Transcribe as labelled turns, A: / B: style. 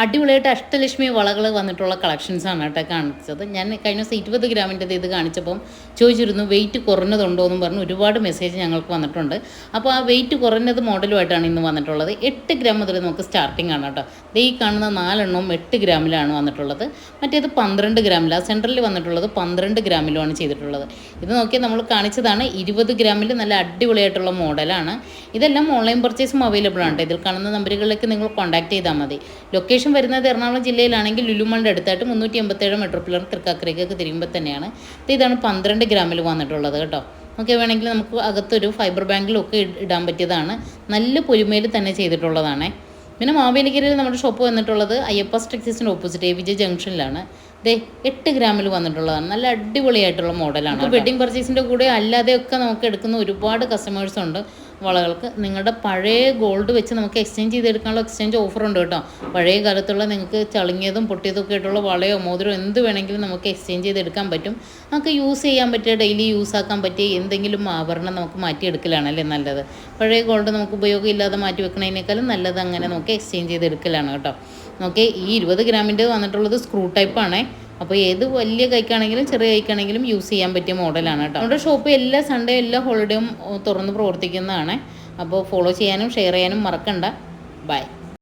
A: അടിപൊളിയായിട്ട് അഷ്ടലക്ഷ്മി വളകൾ വന്നിട്ടുള്ള കളക്ഷൻസാണ് കേട്ടോ കാണിച്ചത്. ഞാൻ കഴിഞ്ഞ ദിവസം ഇരുപത് ഗ്രാമിന്റെ ഇത് കാണിച്ചപ്പം ചോദിച്ചിരുന്നു വെയിറ്റ് കുറഞ്ഞതുണ്ടോ എന്നും പറഞ്ഞ് ഒരുപാട് മെസ്സേജ് ഞങ്ങൾക്ക് വന്നിട്ടുണ്ട്. അപ്പോൾ ആ വെയിറ്റ് കുറഞ്ഞത് മോഡലുമായിട്ടാണ് ഇന്ന് വന്നിട്ടുള്ളത്. എട്ട് ഗ്രാം മുതൽ നമുക്ക് സ്റ്റാർട്ടിംഗ് ആണ് കേട്ടോ. ഈ കാണുന്ന നാലെണ്ണവും എട്ട് ഗ്രാമിലാണ് വന്നിട്ടുള്ളത്. മറ്റേത് പന്ത്രണ്ട് ഗ്രാമിലാണ് സെൻട്രലിൽ വന്നിട്ടുള്ളത് പന്ത്രണ്ട് ഗ്രാമിലുമാണ് ചെയ്തിട്ടുള്ളത്. ഇത് നോക്കിയാൽ നമ്മൾ കാണിച്ചതാണ് ഇരുപത് ഗ്രാമിൽ നല്ല അടിപൊളിയായിട്ടുള്ള മോഡലാണ്. ഇതെല്ലാം ഓൺലൈൻ പർച്ചേസും അവൈലബിൾ ആണ്. ഇതിൽ കാണുന്ന നമ്പറുകളിലേക്ക് നിങ്ങൾ കോൺടാക്ട് ചെയ്താൽ മതി. ലൊക്കേഷൻ വരുന്നത് എറണാകുളം ജില്ലയിലാണെങ്കിൽ ലുലുമളിന്റെ അടുത്തായിട്ട് മുന്നൂറ്റി എൺപത്തേഴ് മെട്രോപ്പിലർ തൃക്കാക്കരയ്ക്കൊക്കെ തിരിയുമ്പോൾ തന്നെയാണ്. അപ്പോൾ ഇതാണ് പന്ത്രണ്ട് ഗ്രാമിൽ വന്നിട്ടുള്ളത് കേട്ടോ. ഓക്കെ വേണമെങ്കിൽ നമുക്ക് അകത്തൊരു ഫൈബർ ബാങ്കിലൊക്കെ ഇടാൻ പറ്റിയതാണ്. നല്ല പൊരുമയിൽ തന്നെ ചെയ്തിട്ടുള്ളതാണ്. പിന്നെ മാവേലിക്കരയിൽ നമ്മുടെ ഷോപ്പ് വന്നിട്ടുള്ളത് അയ്യപ്പ സ്ട്രിക്സിന്റെ ഓപ്പോസിറ്റ് എ വിജയ് ജംഗ്ഷനിലാണ്. ദേ എട്ട് ഗ്രാമിൽ വന്നിട്ടുള്ളതാണ്. നല്ല അടിപൊളിയായിട്ടുള്ള മോഡലാണ് വെഡിങ് പർച്ചേസിന്റെ കൂടെ അല്ലാതെയൊക്കെ നമുക്ക് എടുക്കുന്ന ഒരുപാട് കസ്റ്റമേഴ്സ് ഉണ്ട്. വളകൾക്ക് നിങ്ങളുടെ പഴയ ഗോൾഡ് വെച്ച് നമുക്ക് എക്സ്ചേഞ്ച് ചെയ്തെടുക്കാനുള്ള എക്സ്ചേഞ്ച് ഓഫർ ഉണ്ട് കേട്ടോ. പഴയ കാലത്തുള്ള നിങ്ങൾക്ക് ചളിങ്ങിയതും പൊട്ടിയതൊക്കെ ആയിട്ടുള്ള വളയോ മോതിരോ എന്ത് വേണമെങ്കിലും നമുക്ക് എക്സ്ചേഞ്ച് ചെയ്തെടുക്കാൻ പറ്റും. നമുക്ക് യൂസ് ചെയ്യാൻ പറ്റിയ ഡെയിലി യൂസ് ആക്കാൻ പറ്റിയ എന്തെങ്കിലും ആഭരണം നമുക്ക് മാറ്റിയെടുക്കലാണ് അല്ലേ നല്ലത്. പഴയ ഗോൾഡ് നമുക്ക് ഉപയോഗം ഇല്ലാതെ മാറ്റി വെക്കുന്നതിനേക്കാളും നല്ലത് അങ്ങനെ നമുക്ക് എക്സ്ചേഞ്ച് ചെയ്തെടുക്കലാണ് കേട്ടോ. നോക്കേ ഈ ഇരുപത് ഗ്രാമിന്റെ വന്നിട്ടുള്ളത് സ്ക്രൂ ടൈപ്പാണേ അപ്പോൾ ഏത് വലിയ കൈക്കാണെങ്കിലും ചെറിയ കൈക്കാണെങ്കിലും യൂസ് ചെയ്യാൻ പറ്റിയ മോഡലാണ് കേട്ടോ. നമ്മുടെ ഷോപ്പ് എല്ലാ സൺഡേ എല്ലാ ഹോളിഡേയും തുറന്ന് പ്രവർത്തിക്കുന്നതാണ്. അപ്പോൾ ഫോളോ ചെയ്യാനും ഷെയർ ചെയ്യാനും മറക്കണ്ട. ബൈ